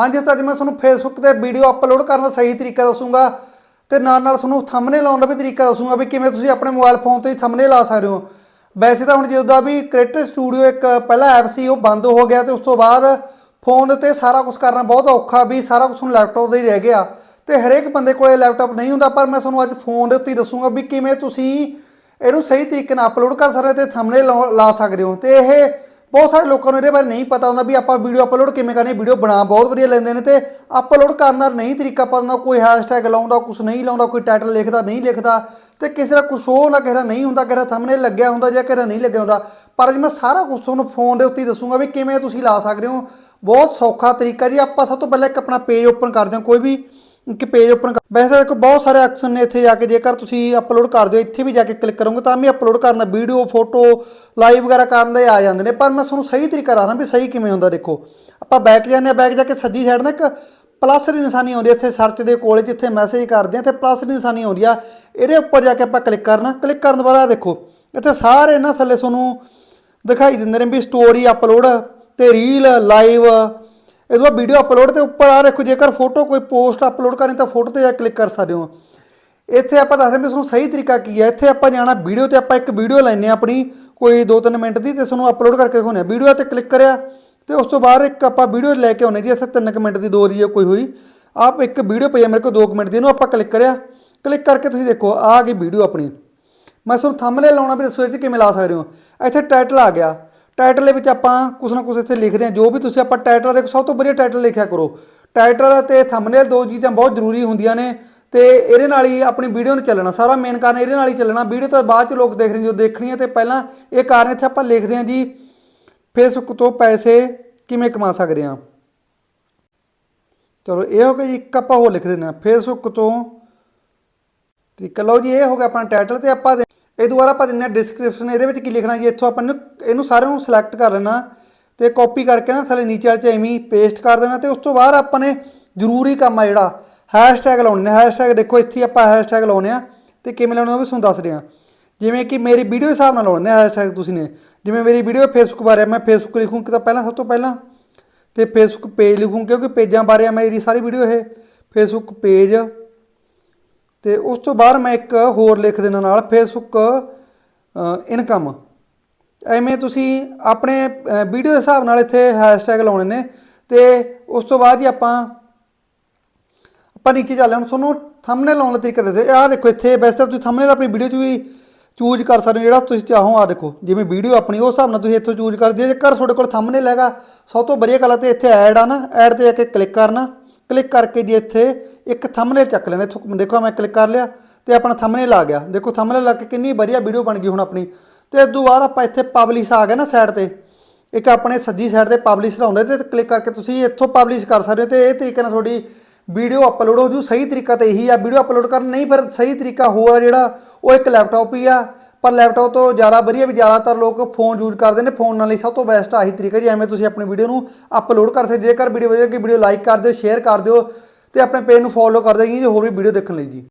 ਹਾਂਜੀ ਅੱਜ ਮੈਂ ਤੁਹਾਨੂੰ ਫੇਸਬੁੱਕ ਤੇ ਵੀਡੀਓ ਅਪਲੋਡ ਕਰਨ ਦਾ ਸਹੀ ਤਰੀਕਾ ਦੱਸੂਗਾ ਤੇ ਨਾਲ ਨਾਲ ਤੁਹਾਨੂੰ ਥੰਬਨੇਲ ਲਾਉਣ ਦਾ ਵੀ ਤਰੀਕਾ ਦੱਸੂਗਾ ਵੀ ਕਿਵੇਂ ਤੁਸੀਂ ਆਪਣੇ ਮੋਬਾਈਲ ਫੋਨ ਤੇ ਹੀ ਥੰਬਨੇਲ ਲਾ ਸਕਦੇ ਹੋ। ਵੈਸੇ ਤਾਂ ਹੁਣ ਜਿੱਦਾਂ ਵੀ ਕ੍ਰੀਏਟਿਵ ਸਟੂਡੀਓ ਇੱਕ ਪਹਿਲਾ ਐਪ ਸੀ, ਉਹ ਬੰਦ ਹੋ ਗਿਆ ਤੇ ਉਸ ਤੋਂ ਬਾਅਦ ਫੋਨ ਦੇ ਉੱਤੇ ਸਾਰਾ ਕੁਝ ਕਰਨਾ ਬਹੁਤ ਔਖਾ ਵੀ ਸਾਰਾ ਕੁਝ ਹੁਣ ਲੈਪਟਾਪ ਦਾ ਹੀ ਰਹਿ ਗਿਆ ਤੇ ਹਰੇਕ ਬੰਦੇ ਕੋਲੇ ਲੈਪਟਾਪ ਨਹੀਂ ਹੁੰਦਾ, ਪਰ ਮੈਂ ਤੁਹਾਨੂੰ ਅੱਜ ਫੋਨ ਦੇ ਉੱਤੇ ਹੀ ਦੱਸੂਗਾ ਵੀ ਕਿਵੇਂ ਤੁਸੀਂ ਇਹਨੂੰ ਸਹੀ ਤਰੀਕੇ ਨਾਲ ਅਪਲੋਡ ਕਰ ਸਕਦੇ ਤੇ ਥੰਬਨੇਲ ਲਾ ਸਕਦੇ ਹੋ ਤੇ ਇਹ ਬਹੁਤ ਸਾਰੇ ਲੋਕਾਂ ਨੂੰ ਇਹਦੇ ਬਾਰੇ ਨਹੀਂ ਪਤਾ ਹੁੰਦਾ ਵੀ ਆਪਾਂ ਵੀਡੀਓ ਅਪਲੋਡ ਕਿਵੇਂ ਕਰਨੀ ਵੀਡੀਓ ਬਣਾ, ਬਹੁਤ ਵਧੀਆ ਲੈਂਦੇ ਨੇ ਤੇ ਅਪਲੋਡ ਕਰਨ ਦਾ ਨਹੀਂ ਤਰੀਕਾ ਪਤਾ ਹੁੰਦਾ, ਕੋਈ ਹੈਸ਼ਟੈਗ ਲਾਉਂਦਾ ਕੁਝ ਨਹੀਂ ਲਾਉਂਦਾ, ਕੋਈ ਟਾਈਟਲ ਲਿਖਦਾ, ਨਹੀਂ ਲਿਖਦਾ ਤੇ ਕਿਸੇ ਦਾ ਕੁਝ ਉਹ ਨਾ ਕਿਸੇ ਦਾ ਨਹੀਂ ਹੁੰਦਾ, ਕਿਸੇ ਦਾ ਥੰਬਨੇਲ ਲੱਗਿਆ ਹੁੰਦਾ ਜਾਂ ਕਿਸੇ ਦਾ ਨਹੀਂ ਲੱਗਿਆ ਹੁੰਦਾ। ਪਰ ਅੱਜ ਮੈਂ ਸਾਰਾ ਕੁਝ ਤੁਹਾਨੂੰ ਫੋਨ ਦੇ ਉੱਤੇ ਹੀ ਦੱਸੂਗਾ ਵੀ ਕਿਵੇਂ ਤੁਸੀਂ ਲਾ ਸਕਦੇ ਹੋ। ਬਹੁਤ ਸੌਖਾ ਤਰੀਕਾ ਜੀ, ਆਪਾਂ ਸਭ ਤੋਂ ਪਹਿਲਾਂ ਇੱਕ ਆਪਣਾ ਪੇਜ ਓਪਨ ਕਰਦੇ ਹਾਂ, ਕੋਈ ਵੀ ਕਿ ਪੇਜ ਓਪਨ ਵੈਸੇ ਤਾਂ ਦੇਖੋ ਬਹੁਤ ਸਾਰੇ ਐਕਸ਼ਨ ਨੇ ਇੱਥੇ ਜਾ ਕੇ, ਜੇਕਰ ਤੁਸੀਂ ਅਪਲੋਡ ਕਰ ਦਿਓ ਇੱਥੇ ਵੀ ਜਾ ਕੇ ਕਲਿੱਕ ਕਰੋਗੇ, ਤਾਂ ਵੀ ਅਪਲੋਡ ਕਰਨ ਦਾ ਵੀਡੀਓ ਫੋਟੋ ਲਾਈਵ ਵਗੈਰਾ ਕਰਨ ਦੇ ਆ ਜਾਂਦੇ ਨੇ। ਪਰ ਮੈਂ ਤੁਹਾਨੂੰ ਸਹੀ ਤਰੀਕਾ ਦੱਸਣਾ ਵੀ ਸਹੀ ਕਿਵੇਂ ਹੁੰਦਾ, ਦੇਖੋ। ਆਪਾਂ ਬੈਕ ਜਾਂਦੇ ਆ ਬੈਕ ਜਾ ਕੇ ਸੱਜੀ ਸਾਈਡ ਨਾ ਇੱਕ ਪਲੱਸ ਦੀ ਨਿਸ਼ਾਨੀ ਆਉਂਦੀ ਇੱਥੇ ਸਰਚ ਦੇ ਕੋਲੇ ਜਿੱਥੇ ਮੈਸੇਜ ਕਰਦੇ ਆ, ਤੇ ਪਲੱਸ ਦੀ ਨਿਸ਼ਾਨੀ ਆਉਂਦੀ ਆ। ਇਹਦੇ ਉੱਪਰ ਜਾ ਕੇ ਆਪਾਂ ਕਲਿੱਕ ਕਰਨਾ। ਕਲਿੱਕ ਕਰਨ ਤੋਂ ਬਾਅਦ ਦੇਖੋ, ਇੱਥੇ ਸਾਰੇ ਨਾ ਥੱਲੇ ਤੁਹਾਨੂੰ ਦਿਖਾਈ ਦਿੰਦੇ ਨੇ ਵੀ ਸਟੋਰੀ ਅਪਲੋਡ ਤੇ ਰੀਲ ਲਾਈਵ ਇਹ ਤੋਂ ਬਾਅਦ ਵੀਡੀਓ ਅਪਲੋਡ ਤੇ ਉੱਪਰ ਆ ਦੇਖੋ, ਜੇਕਰ ਫੋਟੋ ਕੋਈ ਪੋਸਟ ਅਪਲੋਡ ਕਰਨੀ ਤਾਂ ਫੋਟੋ ਤੇ ਜਾ ਕਲਿੱਕ ਕਰ ਸਕਦੇ ਹੋ। ਇੱਥੇ ਆਪਾਂ ਦੱਸਦੇ ਹਾਂ ਵੀ ਤੁਹਾਨੂੰ ਸਹੀ ਤਰੀਕਾ ਕੀ ਹੈ। ਇੱਥੇ ਆਪਾਂ ਜਾਣਾ ਵੀਡੀਓ ਤੇ ਆਪਾਂ ਇੱਕ ਵੀਡੀਓ ਲੈਣੇ ਆ ਆਪਣੀ, ਕੋਈ 2-3 ਮਿੰਟ ਦੀ, ਤੇ ਤੁਹਾਨੂੰ ਅਪਲੋਡ ਕਰਕੇ ਦਿਖਾਉਂਦੇ ਆ ਵੀਡੀਓ ਤੇ ਕਲਿੱਕ ਕਰਿਆ, ਤੇ ਉਸ ਤੋਂ ਬਾਅਦ ਇੱਕ ਆਪਾਂ ਵੀਡੀਓ ਲੈ ਕੇ ਆਉਣੇ ਜੀ, ਇੱਥੇ 3 ਮਿੰਟ ਦੀ ਦੋ ਦੀ ਕੋਈ ਹੋਈ। ਆਪ ਇੱਕ ਵੀਡੀਓ ਪਈ ਹੈ ਮੇਰੇ ਕੋਲ 2 ਮਿੰਟ ਦੀ, ਇਹਨੂੰ ਆਪਾਂ ਕਲਿੱਕ ਕਰਿਆ। ਕਲਿੱਕ ਕਰਕੇ ਤੁਸੀਂ ਦੇਖੋ, ਆ ਗਈ ਵੀਡੀਓ ਆਪਣੀ। ਮੈਂ ਤੁਹਾਨੂੰ ਥੰਬਨੇਲ ਲਾਉਣਾ ਵੀ ਦੱਸੋ ਇਹ ਕਿਵੇਂ ਲਾ ਸਕਦੇ ਹੋ। ਇੱਥੇ ਟਾਈਟਲ ਆ ਗਿਆ। ਟਾਈਟਲ ਦੇ ਵਿੱਚ ਆਪਾਂ ਕੁਛ ਨਾ ਕੁਛ ਇੱਥੇ ਲਿਖਦੇ ਹਾਂ। ਜੋ ਵੀ ਤੁਸੀਂ ਆਪਾਂ ਟਾਈਟਲ ਦੇ ਸਭ ਤੋਂ ਵਧੀਆ ਟਾਈਟਲ ਲਿਖਿਆ ਕਰੋ। ਟਾਈਟਲ ਤੇ ਥੰਬਨੇਲ ਦੋ ਚੀਜ਼ਾਂ ਬਹੁਤ ਜ਼ਰੂਰੀ ਹੁੰਦੀਆਂ ਨੇ ਤੇ ਇਹਦੇ ਨਾਲ ਹੀ ਆਪਣੀ ਵੀਡੀਓ ਨੂੰ ਚੱਲਣਾ। ਸਾਰਾ ਮੇਨ ਕਾਰਨ ਇਹਦੇ ਨਾਲ ਹੀ ਚੱਲਣਾ। ਵੀਡੀਓ ਤੋਂ ਬਾਅਦ ਚ ਲੋਕ ਦੇਖ ਰਹੇ ਜੋ ਦੇਖਣੀ ਹੈ ਤੇ ਪਹਿਲਾਂ ਇਹ ਕਾਰਨ ਇੱਥੇ ਆਪਾਂ ਲਿਖਦੇ ਹਾਂ ਜੀ। ਫੇਸਬੁੱਕ ਤੋਂ ਪੈਸੇ ਕਿਵੇਂ ਕਮਾ ਸਕਦੇ ਹਾਂ? ਚਲੋ, ਇਹ ਹੋ ਗਿਆ ਜੀ, ਇੱਕ ਆਪਾਂ ਹੋਰ ਲਿਖ ਦਿੰਦੇ ਹਾਂ। ਫੇਸਬੁੱਕ ਤੋਂ ਠੀਕ ਲਓ ਜੀ, ਇਹ ਹੋ ਗਿਆ ਆਪਣਾ ਟਾਈਟਲ ਤੇ ਆਪਾਂ ਦੇ- ਇਹ ਦੁਬਾਰਾ ਆਪਾਂ ਦਿੰਦੇ ਹਾਂ ਡਿਸਕ੍ਰਿਪਸ਼ਨ ਇਹਦੇ ਵਿੱਚ ਕੀ ਲਿਖਣਾ ਜੀ? ਇੱਥੋਂ ਆਪਾਂ ਨੂੰ ਇਹਨੂੰ ਸਾਰਿਆਂ ਨੂੰ ਸਿਲੈਕਟ ਕਰ ਲੈਣਾ ਤੇ ਕਾਪੀ ਕਰਕੇ ਨਾ ਥੱਲੇ ਨੀਚੇ ਵਾਲੇ ਚ ਐਵੇਂ ਪੇਸਟ ਕਰ ਦੇਣਾ ਤੇ ਉਸ ਤੋਂ ਬਾਅਦ ਆਪਾਂ ਨੇ ਜ਼ਰੂਰੀ ਕੰਮ ਆ ਜਿਹੜਾ ਹੈਸ਼ਟੈਗ ਲਾਉਣੇ ਨੇ। ਹੈਸ਼ਟੈਗ ਦੇਖੋ ਇੱਥੇ ਆਪਾਂ ਹੈਸ਼ਟੈਗ ਲਾਉਣੇ ਆ ਤੇ ਕਿਵੇਂ ਲਾਉਣੇ ਉਹ ਵੀ ਤੁਹਾਨੂੰ ਦੱਸ ਰਿਹਾ ਜਿਵੇਂ ਕਿ ਮੇਰੀ ਵੀਡੀਓ ਦੇ ਹਿਸਾਬ ਨਾਲ ਲਾਉਣੇ ਨੇ ਹੈਸ਼ਟੈਗ ਤੁਸੀਂ ਨੇ। ਜਿਵੇਂ ਮੇਰੀ ਵੀਡੀਓ ਫੇਸਬੁੱਕ ਬਾਰੇ ਆ, ਮੈਂ ਫੇਸਬੁੱਕ ਲਿਖੂੰ ਕਿ ਤਾਂ ਪਹਿਲਾਂ ਸਭ ਤੋਂ ਪਹਿਲਾਂ। ਤੇ ਫੇਸਬੁੱਕ ਪੇਜ ਲਿਖੂੰ ਕਿਉਂਕਿ ਪੇਜਾਂ ਬਾਰੇ ਆ ਮੇਰੀ ਸਾਰੀ ਵੀਡੀਓ ਇਹ। ਫੇਸਬੁੱਕ ਪੇਜ ਤੇ ਉਸ ਤੋਂ ਬਾਅਦ ਮੈਂ ਇੱਕ ਹੋਰ ਲਿਖ ਦੇਣਾ ਨਾਲ ਫੇਸਬੁੱਕ ਇਨਕਮ ਐਵੇਂ ਤੁਸੀਂ ਆਪਣੇ ਵੀਡੀਓ ਦੇ ਹਿਸਾਬ ਨਾਲ ਇੱਥੇ ਹੈਸ਼ਟੈਗ ਲਾਉਣੇ ਨੇ ਤੇ ਉਸ ਤੋਂ ਬਾਅਦ ਹੀ ਆਪਾਂ ਆਪਾਂ ਨੀਚੇ ਚੱਲਦੇ ਹਾਂ। ਤੁਹਾਨੂੰ ਥੰਬਨੇਲ ਲਾਉਣ ਦਾ ਤਰੀਕਾ ਦੱਸਦੇ ਆਹ ਦੇਖੋ ਇੱਥੇ ਵੈਸੇ ਤਾਂ ਤੁਸੀਂ ਥੰਬਨੇਲ ਆਪਣੀ ਵੀਡੀਓ 'ਚ ਵੀ ਚੂਜ਼ ਕਰ ਸਕਦੇ ਹੋ, ਜਿਹੜਾ ਤੁਸੀਂ ਚਾਹੋ। ਆ ਦੇਖੋ, ਜਿਵੇਂ ਵੀਡੀਓ ਆਪਣੀ, ਉਸ ਹਿਸਾਬ ਨਾਲ ਤੁਸੀਂ ਇੱਥੋਂ ਚੂਜ਼ ਕਰ ਜੇ ਜੇਕਰ ਤੁਹਾਡੇ ਕੋਲ ਥੰਬਨੇਲ ਹੈਗਾ, ਸਭ ਤੋਂ ਵਧੀਆ ਗੱਲ ਹੈ ਤੇ ਇੱਥੇ ਐਡ ਆ ਨਾ। ਐਡ ਤੇ ਜਾ ਕੇ ਕਲਿੱਕ ਕਰਨਾ। ਕਲਿੱਕ ਕਰਕੇ ਜੇ ਇੱਥੇ ਇੱਕ ਥੰਬਨੇਲ ਚੱਕ ਲੈਣਾ ਇੱਥੋਂ ਦੇਖੋ ਮੈਂ ਕਲਿੱਕ ਕਰ ਲਿਆ ਤੇ ਆਪਣਾ ਥੰਬਨੇਲ ਆ ਗਿਆ। ਦੇਖੋ ਥੰਬਨੇਲ ਲੱਗ ਕੇ ਕਿੰਨੀ ਵਧੀਆ ਵੀਡੀਓ ਬਣ ਗਈ ਹੁਣ ਆਪਣੀ। ਤੇ ਇਸ ਤੋਂ ਬਾਅਦ ਆਪਾਂ ਇੱਥੇ ਪਬਲਿਸ਼ ਆ ਗਿਆ ਨਾ ਸਾਈਡ ਤੇ। ਇੱਕ ਆਪਣੇ ਸੱਜੀ ਸਾਈਡ ਤੇ ਪਬਲਿਸ਼ ਹੁੰਦਾ ਤੇ ਕਲਿੱਕ ਕਰਕੇ ਤੁਸੀਂ ਇੱਥੋਂ ਪਬਲਿਸ਼ ਕਰ ਸਕਦੇ ਹੋ ਤੇ ਇਹ ਤਰੀਕੇ ਨਾਲ ਤੁਹਾਡੀ ਵੀਡੀਓ ਅਪਲੋਡ ਹੋ ਜੂ। ਸਹੀ ਤਰੀਕਾ ਤੇ ਇਹੀ ਆ ਵੀਡੀਓ ਅਪਲੋਡ ਕਰਨ ਨਹੀਂ, ਪਰ ਸਹੀ ਤਰੀਕਾ ਹੋਰ ਆ ਜਿਹੜਾ, ਉਹ ਇੱਕ ਲੈਪਟਾਪ ਹੀ ਆ। ਪਰ ਲੈਪਟਾਪ ਤੋਂ ਜ਼ਿਆਦਾ ਵਧੀਆ ਵੀ ਜ਼ਿਆਦਾਤਰ ਲੋਕ ਫੋਨ ਯੂਜ਼ ਕਰਦੇ ਨੇ ਫੋਨ ਨਾਲ ਹੀ ਸਭ ਤੋਂ ਬੈਸਟ ਆਹੀ ਤਰੀਕਾ ਜੀ। ਐਵੇਂ ਤੁਸੀਂ ਆਪਣੀ ਵੀਡੀਓ ਨੂੰ ਅਪਲੋਡ ਕਰ ਸਕਦੇ ਜੇਕਰ ਵੀਡੀਓ ਵਧੀਆ ਲੱਗੀ ਵੀਡੀਓ ਲਾਈਕ ਕਰ ਦਿਓ ਸ਼ੇਅਰ ਕਰ ਦਿਓ। ਤੇ ਆਪਣੇ ਪੇਜ ਨੂੰ ਫੋਲੋ ਕਰਦੇ ਦਿਓ ਜੀ ਹੋਰ ਵੀ ਵੀਡੀਓ ਦੇਖਣ ਲਈ ਜੀ।